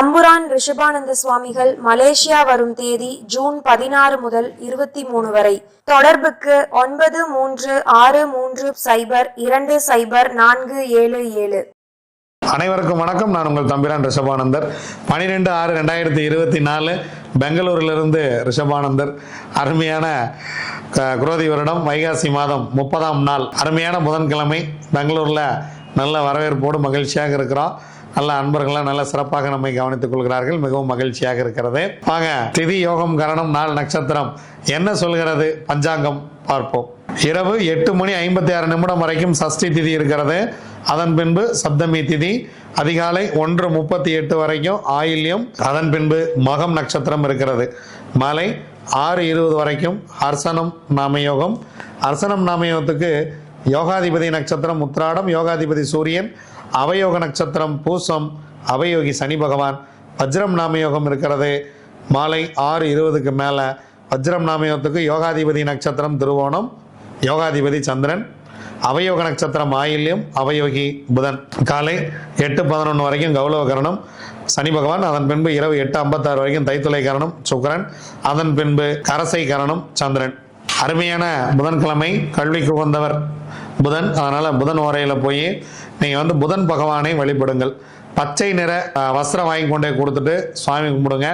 தம்புரான் ரிஷபானந்த சுவாமிகள் மலேசியா வரும் தேதி ஜூன் பதினாறு முதல் இருபத்தி மூணு வரை. தொடர்புக்கு ஒன்பது மூன்று ஆறு மூன்று சைபர் இரண்டு சைபர் நான்கு ஏழு ஏழு. அனைவருக்கும் வணக்கம். நான் உங்கள் தம்பிரான் ரிஷபானந்தர். பன்னிரெண்டு ஆறு ரெண்டாயிரத்தி இருபத்தி நாலு பெங்களூரிலிருந்து ரிஷபானந்தர். அருமையான குரோதி வருடம் வைகாசி மாதம் முப்பதாம் நாள். அருமையான புதன்கிழமை. பெங்களூரில் நல்ல வரவேற்போடு மகிழ்ச்சியாக இருக்கிறோம். நல்ல அன்பர்கள்லாம் நல்ல சிறப்பாக நம்மை கவனித்துக் கொள்கிறார்கள். மிகவும் மகிழ்ச்சியாக இருக்கிறது. வாங்க திதி யோகம் கரணம் நாள் நட்சத்திரம். என்ன சொல்கிறது? பஞ்சாங்கம் பார்ப்போம். இரவு எட்டு மணி ஐம்பத்தி ஆறு நிமிடம் வரைக்கும் சஷ்டி திதி இருக்கிறது. அதன் பின்பு சப்தமி திதி. அதிகாலை ஒன்று முப்பத்தி எட்டு வரைக்கும் ஆயில்யம். அதன் பின்பு மகம் நட்சத்திரம் இருக்கிறது. மாலை ஆறு இருபது வரைக்கும் அர்சனம் நாமயோகம். அர்சனம் நாமயோகத்துக்கு யோகாதிபதி நட்சத்திரம் உத்ராடம் யோகாதிபதி சூரியன். அவயோக நட்சத்திரம் பூசம் அவயோகி சனி பகவான் வஜ்ரம் நாமயோகம் இருக்கிறது. மாலை ஆறு இருபதுக்கு மேலே வஜ்ரம் நாமயோகத்துக்கு யோகாதிபதி நட்சத்திரம் திருவோணம் யோகாதிபதி சந்திரன் அவயோக நட்சத்திரம் ஆயில்யம் அவயோகி புதன். காலை எட்டு பதினொன்று வரைக்கும் கௌலவ கரணம். சனி பகவான் அதன் பின்பு இரவு எட்டு ஐம்பத்தாறு வரைக்கும் தைத்துளை கரணம் சுக்கரன். அதன் பின்பு கரசை கரணம் சந்திரன். அருமையான புதன்கிழமை கல்விக்கு உகந்தவர். புதன் அதனால் புதன் ஓரையில் போய் நீங்கள் வந்து புதன் பகவானை வழிபடுங்கள். பச்சை நிற வஸ்திரம் வாங்கி கொண்டே கொடுத்துட்டு சுவாமி கும்பிடுங்க.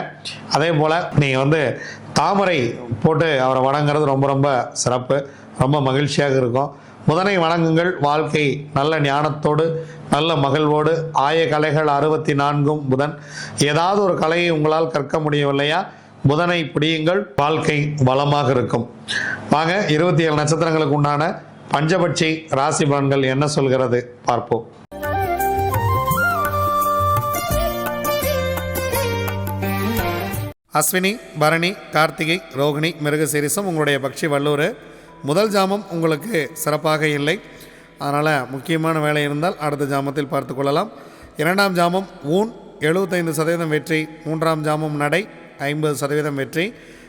அதே போல் நீங்கள் வந்து தாமரை போட்டு அவரை வணங்குறது ரொம்ப ரொம்ப சிறப்பு. ரொம்ப மகிழ்ச்சியாக இருக்கும். புதனை வணங்குங்கள். வாழ்க்கை நல்ல ஞானத்தோடு நல்ல மகிழ்வோடு. ஆய கலைகள் அறுபத்தி நான்கும் புதன். ஏதாவது ஒரு கலையை உங்களால் கற்க முடியவில்லையா புதனை பிடியுங்கள். வாழ்க்கை வளமாக இருக்கும். வாங்க இருபத்தி ஏழு நட்சத்திரங்களுக்கு உண்டான பஞ்சபட்சி ராசி பலன்கள் என்ன சொல்கிறது? பார்ப்போம். அஸ்வினி பரணி கார்த்திகை ரோகிணி மிருகசீரிசம் உங்களுடைய பக்ஷி வல்லூர் முதல் ஜாமம் உங்களுக்கு சிறப்பாக இல்லை. அதனால் முக்கியமான வேலை இருந்தால் அடுத்த ஜாமத்தில் பார்த்து கொள்ளலாம். இரண்டாம் ஜாமம் ஊன் எழுபத்தைந்து சதவீதம் வெற்றி. மூன்றாம் ஜாமம் நடை ஐம்பது சதவீதம் வெற்றி.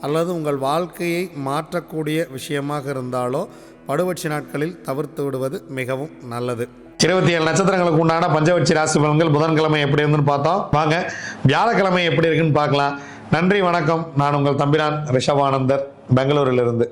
அல்லது உங்கள் வாழ்க்கையை மாற்றக்கூடிய விஷயமாக இருந்தாலோ படுவட்சி நாட்களில் தவிர்த்து விடுவது மிகவும் நல்லது. இருபத்தி ஏழு நட்சத்திரங்களுக்கு உண்டான பஞ்சவட்சி ராசி பலன்கள் புதன்கிழமை எப்படி இருந்துன்னு பார்த்தோம். வாங்க வியாழக்கிழமை எப்படி இருக்குன்னு பார்க்கலாம். நன்றி வணக்கம். நான் உங்கள் தம்பிரான் ரிஷபானந்தர் பெங்களூரிலிருந்து.